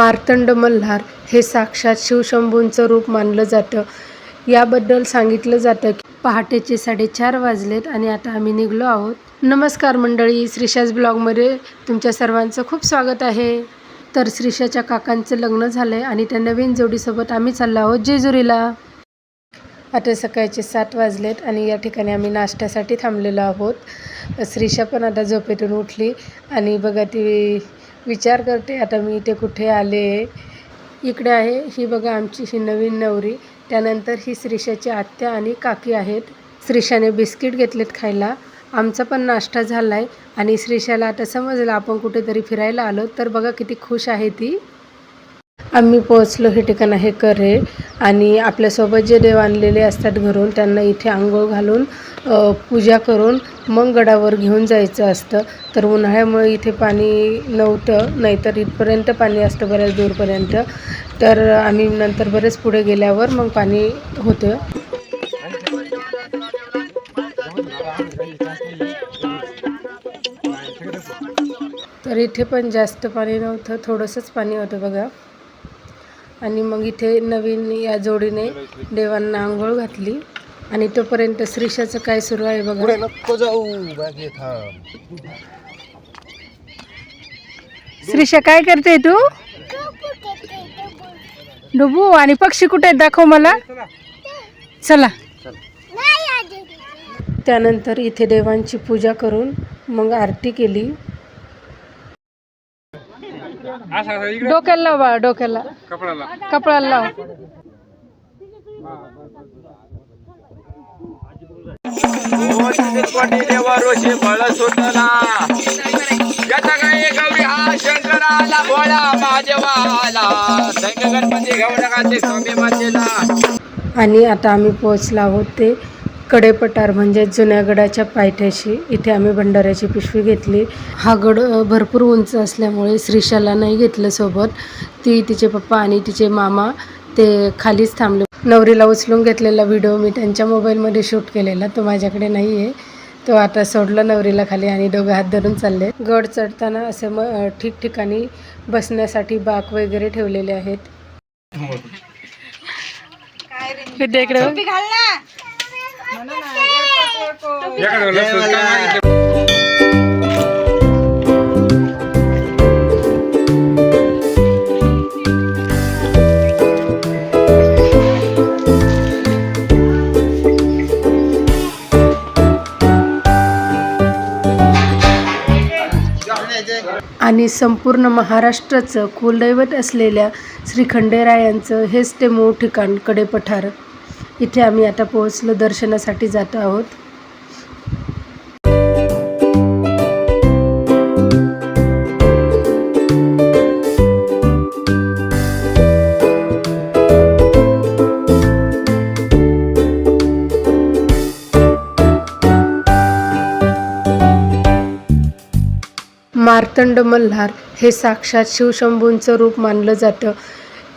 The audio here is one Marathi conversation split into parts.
मार्तंड मल्हार हे साक्षात शिवशंभूंचं रूप मानलं जातं. याबद्दल सांगितलं जातं की पहाटेचे साडेचार वाजलेत आणि आता आम्ही निघलो आहोत. नमस्कार मंडळी श्रीशाज ब्लॉगमध्ये तुमच्या सर्वांचं खूप स्वागत आहे. तर श्रीशाच्या काकांचं लग्न झालं आहे आणि त्या नवीन जोडीसोबत आम्ही चाललो आहोत जेजुरीला. आता सकाळचे सात वाजलेत आणि या ठिकाणी आम्ही नाश्त्यासाठी थांबलेलो आहोत. श्रीशा पण आता झोपेतून उठली आणि बघा ती विचार करते आता मी इथे कुठे आले? इकडे आहे. ही बघा आमची ही नवीन नवरी. त्यानंतर ही श्रीषाची आत्या आणि काकी आहेत. श्रीषाने बिस्किट घेतलेत खायला. आमचा पण नाश्ता झाला आहे आणि श्रीषाला आता समजलं आपण कुठेतरी फिरायला आलो. तर बघा किती खुश आहे ती. आम्ही पोहोचलो हे ठिकाण आहे करे आणि आपल्यासोबत जे देव आणलेले असतात घरून त्यांना इथे आंघोळ घालून पूजा करून मग गडावर घेऊन जायचं असतं. तर उन्हाळ्यामुळे इथे पाणी नव्हतं नाहीतर इथपर्यंत पाणी असतं बऱ्याच दूरपर्यंत. तर आम्ही नंतर बरेच पुढे गेल्यावर मग पाणी होतं. तर इथे पण जास्त पाणी नव्हतं थोडंसंच पाणी होतं बघा. आणि मग इथे नवीन या जोडीने देवांना आंघोळ घातली. आणि तोपर्यंत श्रीषाचं काय सुरू आहे बघा. नको जाऊ. थांब. श्रीषा काय करते तू? डुबू आणि पक्षी कुठे आहेत दाखव मला. चला. त्यानंतर इथे देवांची पूजा करून मग आरती केली. डोक्याला लाव बाळा डोक्याला कपड्याला लाव देवारोशी फळ सुटला याचा काय गौरी हा शंकराला भोळा माझेवाला संग गणपती गौडकाचे स्वामी मातेला आणि आता आम्ही पोहोचलो आहोत ते कडेपटार म्हणजे जुन्या गडाच्या पायथ्याशी इथे आम्ही भंडाऱ्याची पिशवी घेतली. हा गड भरपूर उंच असल्यामुळे श्रीशाला नाही घेतलं सोबत. ती तिचे पप्पा आणि तिचे मामा ते खालीच थांबले. नवरीला उचलून घेतलेला व्हिडिओ मी त्यांच्या मोबाईलमध्ये शूट केलेला तो माझ्याकडे नाही आहे तो आता सोडलं नवरीला खाली आणि दोघं हात धरून चालले. गड चढताना असे म अ, ठिकठिकाणी बसण्यासाठी बाक वगैरे ठेवलेले आहेत. आणि संपूर्ण महाराष्ट्राचं कुलदैवत असलेल्या श्री खंडेरायांचं हेच ते मूळ ठिकाण कडेपठार. इथे आम्ही आता पोहोचलो दर्शनासाठी जात आहोत. मार्तंड मल्हार हे साक्षात शिवशंभूंचं रूप मानलं जातं.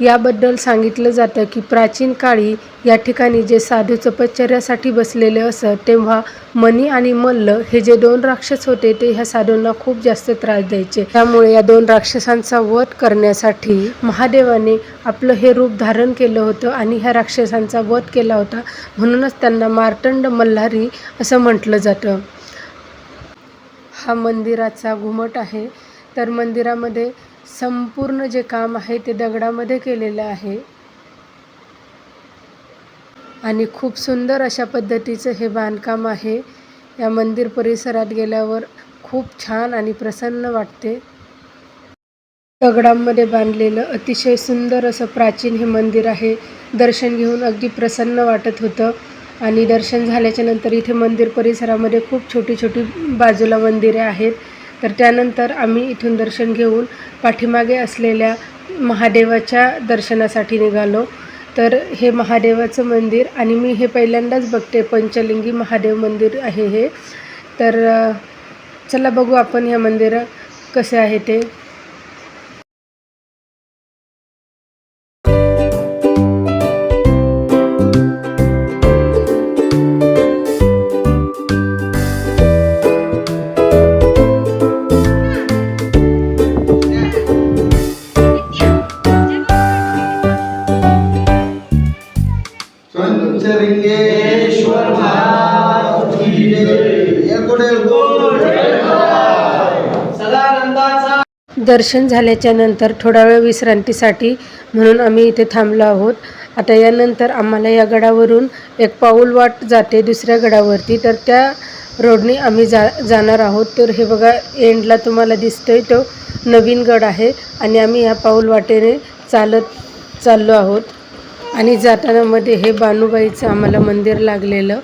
याबद्दल सांगितलं जातं की प्राचीन काळी या ठिकाणी जे साधू तपश्चर्यासाठी बसलेले असत तेव्हा मनी आणि मल्ल हे जे दोन राक्षस होते ते ह्या साधूंना खूप जास्त त्रास द्यायचे. त्यामुळे या दोन राक्षसांचा वध करण्यासाठी महादेवाने आपलं हे रूप धारण केलं होतं आणि ह्या राक्षसांचा वध केला होता. म्हणूनच त्यांना मार्तंड मल्हारी असं म्हटलं जातं. हा मंदिराचा घुमट आहे. तर मंदिरामध्ये संपूर्ण जे काम आहे ते दगडामध्ये केलेलं आहे. आणि खूप सुंदर अशा पद्धतीचं हे बांधकाम आहे. या मंदिर परिसरात गेल्यावर खूप छान आणि प्रसन्न वाटते. दगडांमध्ये बांधलेलं अतिशय सुंदर असं प्राचीन हे मंदिर आहे. दर्शन घेऊन अगदी प्रसन्न वाटत होतं. आणि दर्शन झाल्याच्यानंतर इथे मंदिर परिसरामध्ये खूप छोटी छोटी बाजूला मंदिरे आहेत. तर त्यानंतर आम्ही इथून दर्शन घेऊन पाठीमागे असलेल्या महादेवाच्या दर्शनासाठी निघालो. तर हे महादेवाचं मंदिर आणि मी हे पहिल्यांदाच बघते पंचलिंगी महादेव मंदिर आहे हे. तर चला बघू आपण ह्या मंदिरं कसे आहे ते. दर्शन झाल्याच्यानंतर थोडा वेळ विश्रांतीसाठी म्हणून आम्ही इथे थांबलो आहोत. आता यानंतर आम्हाला या गडावरून एक पाऊल वाट जाते दुसऱ्या गडावरती. तर त्या रोडने आम्ही जा जाणार आहोत. तर हे बघा एंडला तुम्हाला दिसतोय तो नवीन गड आहे आणि आम्ही ह्या पाऊल वाटेने चालत चाललो आहोत. आणि जाताना मध्ये हे बानुबाईचं आम्हाला मंदिर लागलेलं.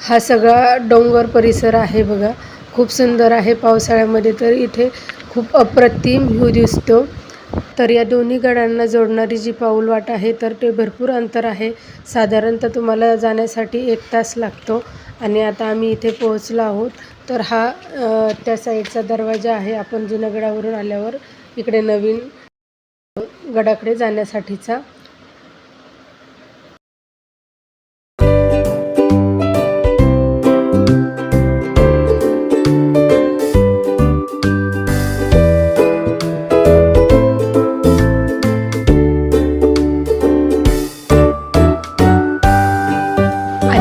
हा सगळा डोंगर परिसर आहे बघा. खूप सुंदर आहे पावसाळ्यामध्ये. तर इथे खूप अप्रतिम व्ह्यू दिसतो. तर या दोन्ही गडांना जोडणारी जी पाऊल वाट आहे तर ते भरपूर अंतर आहे. साधारणतः तुम्हाला जाण्यासाठी एक तास लागतो आणि आता आम्ही इथे पोहोचलो आहोत. तर हा त्या साईडचा दरवाजा आहे. आपण जुन्या गडावरून आल्यावर इकडे नवीन गडाकडे जाण्यासाठीचा.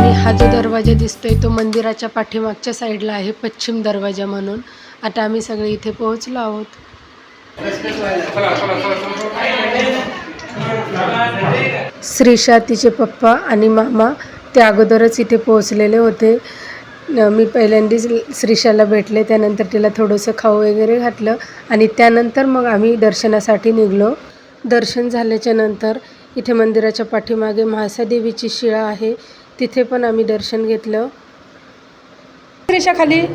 आणि हा जो दरवाजा दिसतोय तो मंदिराच्या पाठीमागच्या साईडला आहे पश्चिम दरवाजा म्हणून. आता आम्ही सगळे इथे पोहोचलो आहोत. श्रीशा तिचे पप्पा आणि मामा ते अगोदरच इथे पोहोचलेले होते. मी पहिल्यांदाच श्रीशाला भेटले त्यानंतर तिला थोडंसं खाऊ वगैरे घातलं आणि त्यानंतर मग आम्ही दर्शनासाठी निघलो. दर्शन झाल्याच्यानंतर इथे मंदिराच्या पाठीमागे महासादेवीची शिळा आहे. तिथे पण आम्ही दर्शन घेतलं. खाली.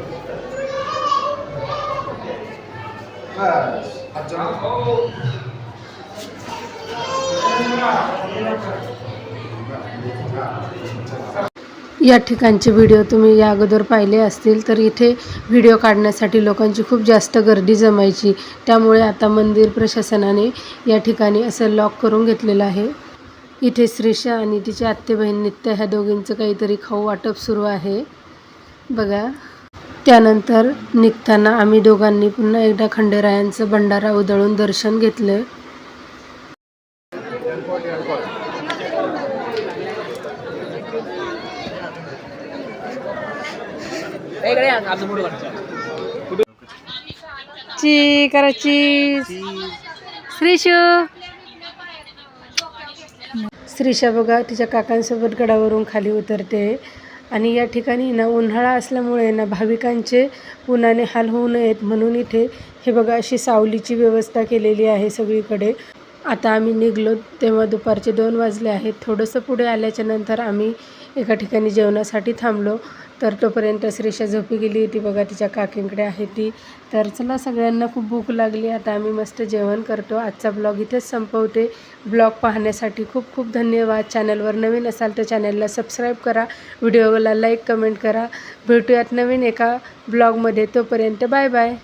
या ठिकाणचे व्हिडिओ तुम्ही या अगोदर पाहिले असतील तर इथे व्हिडिओ काढण्यासाठी लोकांची खूप जास्त गर्दी जमायची. त्यामुळे आता मंदिर प्रशासनाने या ठिकाणी असं लॉक करून घेतलेलं आहे. इथे श्रीषा आणि तिची आत्ते बहीण नित्य ह्या दोघींचं काहीतरी खाऊ वाटप सुरू आहे. बघा. त्यानंतर निघताना आम्ही दोघांनी पुन्हा एकदा खंडेरायांचं भंडारा उधळून दर्शन घेतलं. ची कराची श्रीशू. श्रीशा बघा तिच्या काकांसोबत गडावरून खाली उतरते. आणि या ठिकाणी ना उन्हाळा असल्यामुळे ना भाविकांचे उन्हाने हाल होऊ नयेत म्हणून इथे हे बघा अशी सावलीची व्यवस्था केलेली आहे सगळीकडे. आता आम्ही निघलो तेव्हा दुपारचे दोन वाजले आहेत. थोडंसं पुढे आल्याच्यानंतर आम्ही एका ठिकाणी जेवणासाठी थांबलो. तर तोपर्यंत श्रीषा झोपी गेली होती. बघा तिच्या काकींकडे आहे ती. तर चला सगळ्यांना खूप भूक लागली. आता आम्ही मस्त जेवण करतो. आजचा ब्लॉग इथेच संपवते. ब्लॉग पाहण्यासाठी खूप खूप धन्यवाद. चॅनलवर नवीन असाल तर चॅनलला सबस्क्राईब करा. व्हिडिओला लाईक कमेंट करा. भेटूयात नवीन एका ब्लॉगमध्ये. तोपर्यंत बाय बाय.